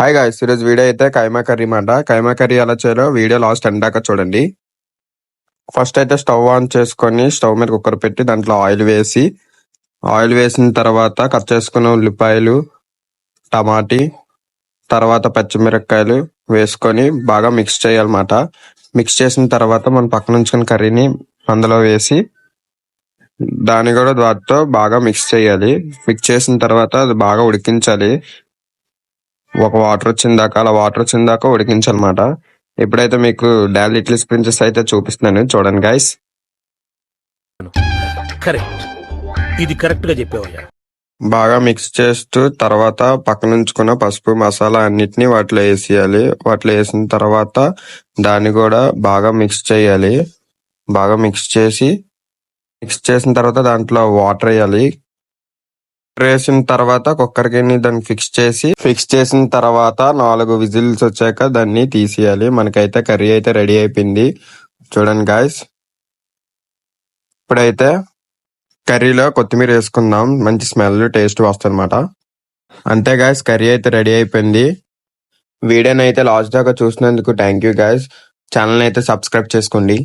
Hi guys ఈరోజు video అయితే కైమా curry మాట. కైమా కర్రీ ఎలా చేయాలో వీడియో లాస్ట్ ఎండ్ దాకా చూడండి. ఫస్ట్ అయితే స్టవ్ ఆన్ చేసుకొని స్టవ్ మీద కుక్కర్ పెట్టి దాంట్లో ఆయిల్ వేసి ఆయిల్ వేసిన తర్వాత కట్ చేసుకున్న ఉల్లిపాయలు టమాటీ తర్వాత పచ్చిమిరపకాయలు వేసుకొని బాగా మిక్స్ చేయాలన్నమాట. మిక్స్ చేసిన తర్వాత మనం పక్కన ఉంచుకున్న కర్రీని అందులో వేసి దాన్ని కూడా వాటితో బాగా మిక్స్ చేయాలి. మిక్స్ చేసిన తర్వాత అది బాగా ఉడికించాలి. ఒక వాటర్ వచ్చిన దాకా అలా వాటర్ వచ్చిన దాకా ఉడికించాలన్నమాట ఇప్పుడైతే మీకు డాల్ లిటిల్స్ ప్రిన్సెస్ అయితే చూపిస్తున్నాను. చూడండి గైస్ కరెక్ట్ ఇది కరెక్ట్గా చెప్పావయ్యా. బాగా మిక్స్ చేస్తూ తర్వాత పక్కన ఉంచుకున్న పసుపు మసాలా అన్నిటిని వాటిలో వేసేయాలి. వాటిలో వేసిన తర్వాత దాన్ని కూడా బాగా మిక్స్ చేయాలి. బాగా మిక్స్ చేసి మిక్స్ చేసిన తర్వాత దాంట్లో వాటర్ వేయాలి. వేసిన తర్వాత కుక్కర్కి దాన్ని ఫిక్స్ చేసి ఫిక్స్ చేసిన తర్వాత నాలుగు విజిల్స్ వచ్చాక దాన్ని తీసేయాలి. మనకైతే కర్రీ అయితే రెడీ అయిపోయింది. చూడండి గాయస్ ఇప్పుడైతే కర్రీలో కొత్తిమీర వేసుకుందాం. మంచి స్మెల్ టేస్ట్ వస్తుంది అంతే గాయస్ కర్రీ అయితే రెడీ అయిపోయింది. వీడియోని అయితే లాస్ట్ దాకా చూసినందుకు థ్యాంక్ యూ గాయస్ ఛానల్ అయితే సబ్స్క్రైబ్ చేసుకోండి.